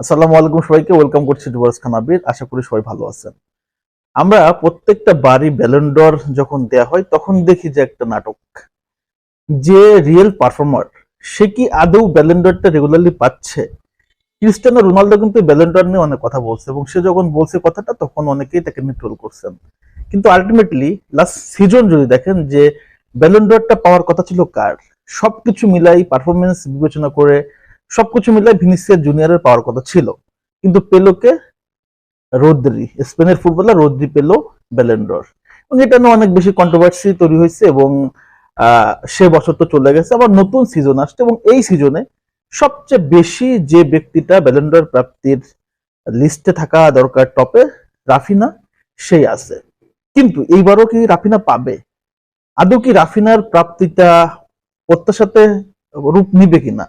আসসালামু আলাইকুম সবাইকে ওয়েলকাম করছি ডুবার্স খান আবির আশা করি সবাই ভালো আছেন। আমরা প্রত্যেকটা বাড়ি ব্যালেন্ডর যখন দেয়া হয়, তখন দেখি যে একটা নাটক। যে রিয়েল পারফর্মার সে কি আদৌ ব্যালেন্ডরটা রেগুলারলি পাচ্ছে? ক্রিস্টিয়ানো রোনালদো কিন্তু ব্যালেন্ডর নিয়ে অনেক কথা বলছে এবং সে যখন বলছে কথাটা, তখন অনেকেই তাকে নিয়ে ট্রোল করছেন। কিন্তু আলটিমেটলি লাস্ট সিজন যদি দেখেন যে ব্যালেন্ডরটা পাওয়ার কথা ছিল কার? সবকিছু মিলাই পারফরমেন্স বিবেচনা করে সবকিছু মিলাই ভিনিসিয়াস জুনিয়রের পাওয়ার কথা ছিল। কিন্তু পেলোকে রোদ্রি, স্পেনের ফুটবলার রোদ্রি পেল ব্যালেন্ডর এবং এটা নিয়ে অনেক বেশি কন্ট্রোভার্সি তৈরি হয়েছে এবং সে বছর তো চলে গেছে, আবার নতুন সিজন আসছে এবং এই সিজনে সবচেয়ে বেশি যে ব্যক্তিটা ব্যালেন্ডর প্রাপ্তির লিস্টে থাকা দরকার টপে, রাফিনা, সেই আছে। কিন্তু এইবারও কি রাফিনা পাবে? আদৌ কি রাফিনার প্রাপ্তিটা প্রত্যাশাতে রূপ নিবে কিনা?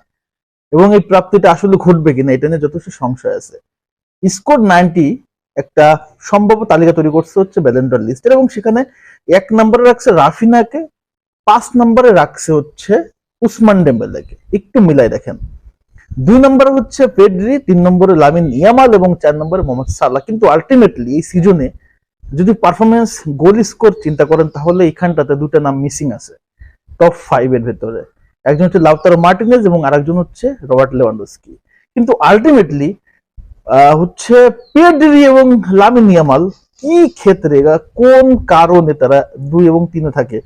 এবং এই প্রাপ্তিটা আসলে ঘটবে কিনা, এটা নিয়ে যথেষ্ট সংশয় আছে। স্কোর নাইনটি একটা সম্ভাব্য তালিকা তৈরি করছে হচ্ছে ব্যালেন্ডর লিস্টের এবং সেখানে এক নম্বরে রাখছে রাফিনাকে, পাঁচ নম্বরে রাখছে হচ্ছে উসমান ডেম্বেলেকে। একটু মিলাই দেখেন। দুই নম্বরে হচ্ছে পেড্রি, তিন নম্বরে লামিন ইয়ামাল এবং চার নম্বরে মোহাম্মদ সাল্লাহ কিন্তু আলটিমেটলি এই সিজনে যদি পারফরমেন্স গোল স্কোর চিন্তা করেন, তাহলে এইখানটাতে দুটো নাম মিসিং আছে। টপ ফাইভ এর ভেতরে। একজন হচ্ছে লাউতারো মার্টিনেজ এবং আরেকজন হচ্ছে রবার্ট লেভানডস্কি। কিন্তু আলটিমেটলি হচ্ছে পেড্রি এবং লামিন ইয়ামাল কি ক্ষেত্রে কোন কারণে তারা দুই এবং তিনে থাকে?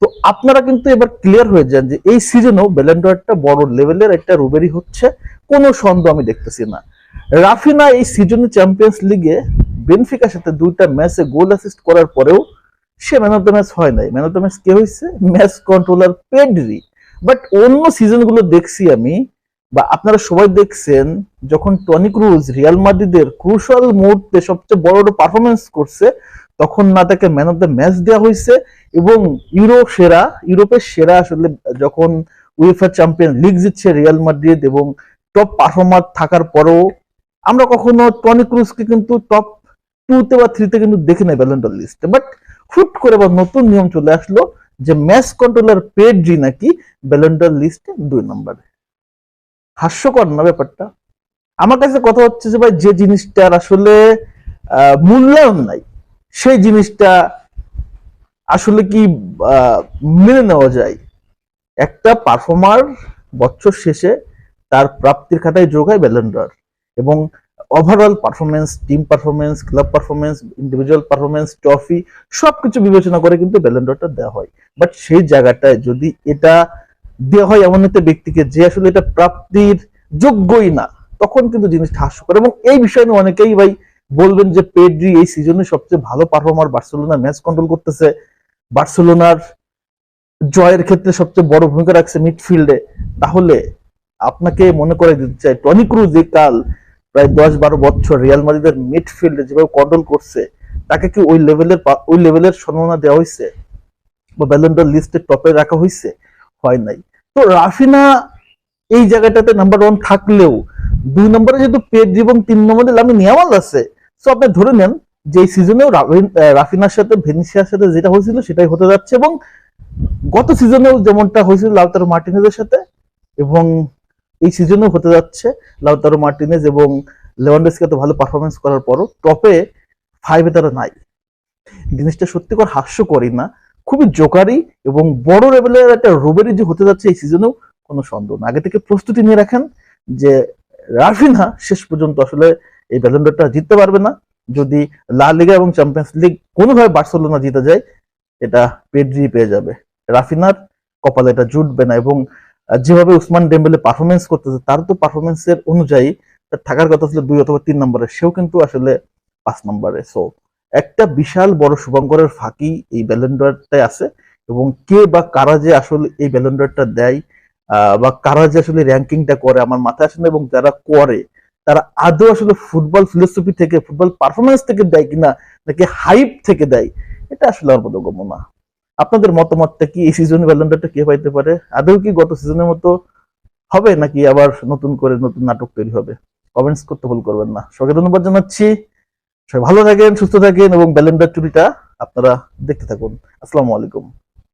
তো আপনারা কিন্তু এবার ক্লিয়ার হয়ে যান যে এই সিজনেও ব্যালেন্ডারটা বড় লেভেলের একটা রুবেরি হচ্ছে, কোনো সন্দেহ আমি দেখতেছি না। রাফিনা এই সিজনে চ্যাম্পিয়ন্স লিগে বেনফিকার সাথে দুইটা ম্যাচে গোল অ্যাসিস্ট করার পরেও সে ম্যান অফ দ্য ম্যাচ হয় নাই। ম্যান অফ দ্য ম্যাচ কে হয়েছে ম্যাচ কন্ট্রোলার পেডরি। বাট অন্য সিজনগুলো দেখছি আমি, বা আপনারা সবাই দেখছেন, যখন টনি ক্রুজ রিয়াল মাদ্রিদের ক্রুশাল মুহূর্তে সবচেয়ে বড় বড় পারফরমেন্স করছে, তখন না তাকে ম্যান অফ দ্য ম্যাচ দেওয়া হয়েছে, এবং ইউরোপ সেরা, ইউরোপের সেরা আসলে যখন উয়েফা চ্যাম্পিয়ন লিগ জিতছে রিয়াল মাদ্রিদ এবং টপ পারফর্মার থাকার পরও, আমরা কখনো টনি ক্রুজকে কিন্তু টপ টুতে বা থ্রিতে কিন্তু দেখি নাই ব্যালেন্ডর লিস্টে বাট হুট করে আবার নতুন নিয়ম চলে আসলো যে ম্যাচ কন্ট্রোলার পেডরি নাকি ব্যালেন্ডর লিস্টে দুই নম্বরে হাস্যকর না ব্যাপারটা? আমার কাছে কথা হচ্ছে যে ভাই, যে জিনিসটার আসলে মূল্যায়ন নাই, সেই জিনিসটা আসলে কি মেনে নেওয়া যায়? একটা পারফর্মার বছর শেষে তার প্রাপ্তির খাতায় যোগায় ব্যালেন্ডার এবং overall performance team performance club performance individual performance trophy সবকিছু বিবেচনা করে কিন্তু ব্যালেন্ডারটা দেওয়া হয়। বাট সেই জায়গাটায় যদি এটা দেওয়া হয় এমন একটা ব্যক্তিকে যে আসলে এটা প্রাপ্তির যোগ্যই না, তখন কিন্তু জিনিসটা হাস্যকর। এবং এই বিষয় নিয়ে অনেকেই ভাই বলবেন যে পেড্রি এই সিজনে সবচেয়ে ভালো পারফর্মার বার্সেলোনা ম্যাচ কন্ট্রোল করতেছে। বার্সেলোনার জয়ের ক্ষেত্রে সবচেয়ে বড় ভূমিকা রাখছে মিডফিল্ডে তাহলে আপনাকে মনে করে দিতে চাই টনি ক্রুজ কাল প্রায় দশ বারো বছর রিয়াল মাদ্রিদের মিডফিল্ডে যেভাবে কন্ট্রোল করছে, তাকে কি ওই লেভেলের ওই লেভেলের সম্মাননা দেওয়া হয়েছে? বা ব্যালেন্ডার লিস্টে টপে রাখা হয়েছে? হয় নাই। তো রাফিনা এই জায়গাটাতে নাম্বার ওয়ান থাকলেও, দুই নম্বরে যেহেতু পেজ এবং তিন নম্বরে লামি নিয়ামাল আছে সো আপনি ধরে নেন যে এই সিজনেও রাফিনার সাথে, ভেনিসিয়ার সাথে যেটা হয়েছিল সেটাই হতে যাচ্ছে এবং গত সিজনেও যেমনটা হয়েছিল লাউতারো মার্টিনেজের সাথে এবং এই সিজনেও হতে যাচ্ছে। লাউতারো মার্টিনেজ এবং লেভানডস্কি এত ভালো পারফরমেন্স করার পরও টপে ফাইভে তারা নাই। জিনিসটা সত্যিকার হাস্যকরই না। খুবই জোকারি এবং বড় লেভেলের একটা রোবেরি যে হতে যাচ্ছে এই সিজনেও কোনো সন্দেহ না। আগে থেকে প্রস্তুতি নিয়ে রাখেন যে রাফিনা শেষ পর্যন্ত আসলে এই ব্যালেন্ডারটা জিততে পারবে না। যদি লা লিগা এবং চ্যাম্পিয়ন্স লিগ কোনোভাবে বার্সেলোনা জিতে যায়, এটা পেড্রি পেয়ে যাবে। রাফিনার কপালে এটা জুটবে না এবং যেভাবে উসমান ডেম্বেলে পারফরমেন্স করতেছে, তার তো পারফরমেন্সের অনুযায়ী তার থাকার কথা ছিল দুই অথবা তিন নম্বরে, সেও কিন্তু আসলে পাঁচ নম্বরে। সো একটা বিশাল বড় শুভঙ্করের ফাঁকি এই ব্যালেন্ডারটাই আছে এবং কে বা কারা যে আসলে এই ব্যালেন্ডারটা দেয় বা কারা যে আসলে র্যাঙ্কিংটা করে আমার মাথায় আসে না এবং যারা করে, তারা আদৌ আসলে ফুটবল ফিলোসফি থেকে, ফুটবল পারফরমেন্স থেকে দেয় কিনা, নাকি হাইপ থেকে দেয়, এটা আসলে আমার বোধগম্য না। আপনাদের মতামতটা কি? এই সিজনে ব্যালেন্ডারটা কে পাইতে পারে? আদৌ কি গত সিজনের মতো হবে নাকি আবার নতুন করে নতুন নাটক তৈরি হবে? কমেন্টস করতে ভুল করবেন না। সবাইকে ধন্যবাদ জানাচ্ছি। সবাই ভালো থাকেন, সুস্থ থাকেন এবং ব্যালেন্ডার চুরিটা আপনারা দেখতে থাকুন। আসসালামু আলাইকুম।